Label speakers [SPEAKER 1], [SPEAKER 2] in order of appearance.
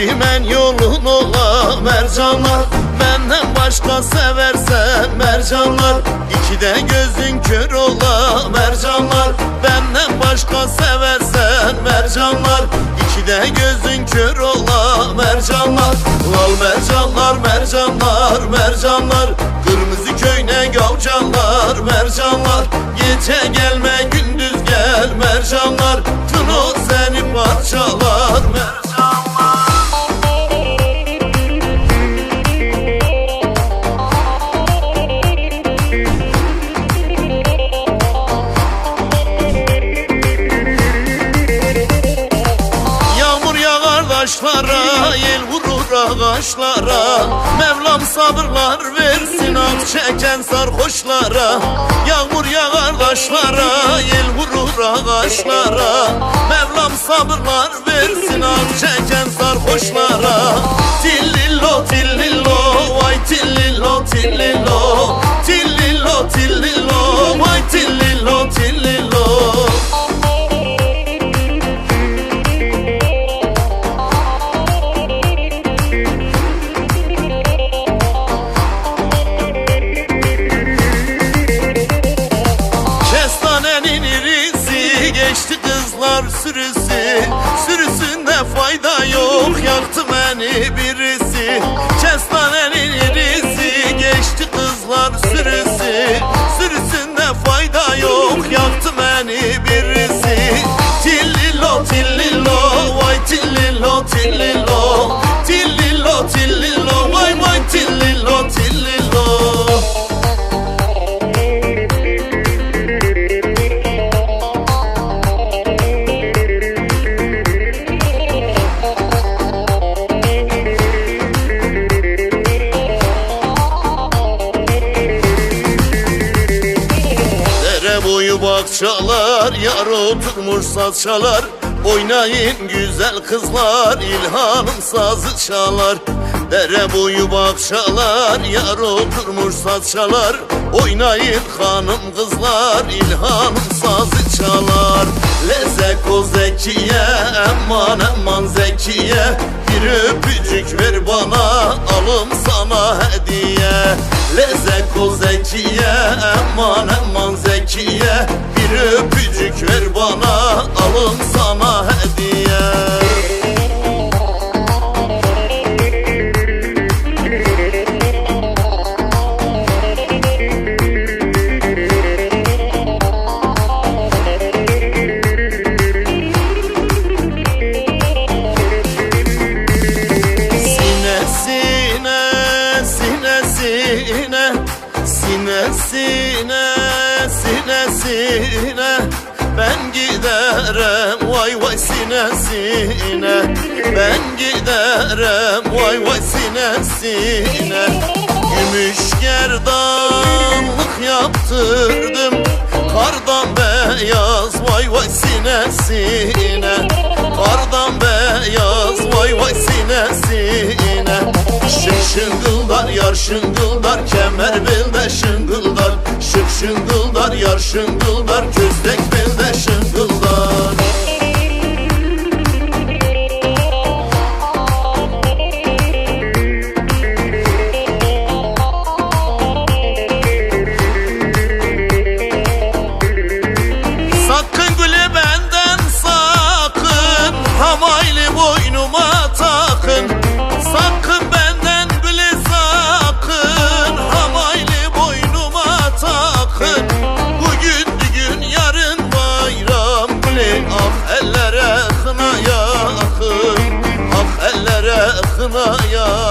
[SPEAKER 1] Çimen yolun ola mercanlar Benden başka severse mercanlar İkide gözün kör ola mercanlar Benden başka seversen mercanlar İkide gözün kör ola mercanlar. Lal mercanlar mercanlar mercanlar Kırmızı köyne gavcanlar mercanlar. Gece gelme gündüz gel mercanlar vurur ağaçlara Mevlam sabırlar versin ak çeken sarhoşlara Yağmur yağar taşlara, yel vurur ağaçlara. Mevlam sabırlar versin ak çeken sarhoşlara. Tillillo tillillo, vay tillillo tillillo. Tillillo tillillo, kızlar sürüsü Sürüsünde fayda yok. Yaktı beni birisi boyu bakçalar Yar oturmuş saz çalar. Oynayın güzel kızlar İlhanım sazı çalar. Dere boyu bakçalar Yar oturmuş saz çalar. Oynayın hanım kızlar İlhanım sazı çalar. Lezeko zekiye Aman aman zekiye. Bir öpücük ver bana Alım sana hediye. Lezeko zekiye Aman aman zekiye Bir öpücük ver bana Alım sana giderim vay vay sine sine. Ben giderim vay vay sine sine. Gümüş gerdanlık yaptırdım Kardan beyaz vay vay sine sine. Kardan beyaz vay vay sine sine. Şık şıngıldar yar şıngıldar Kemer belde şıngıldar. Şık şıngıldar yar şıngıldar Köstek belde ellere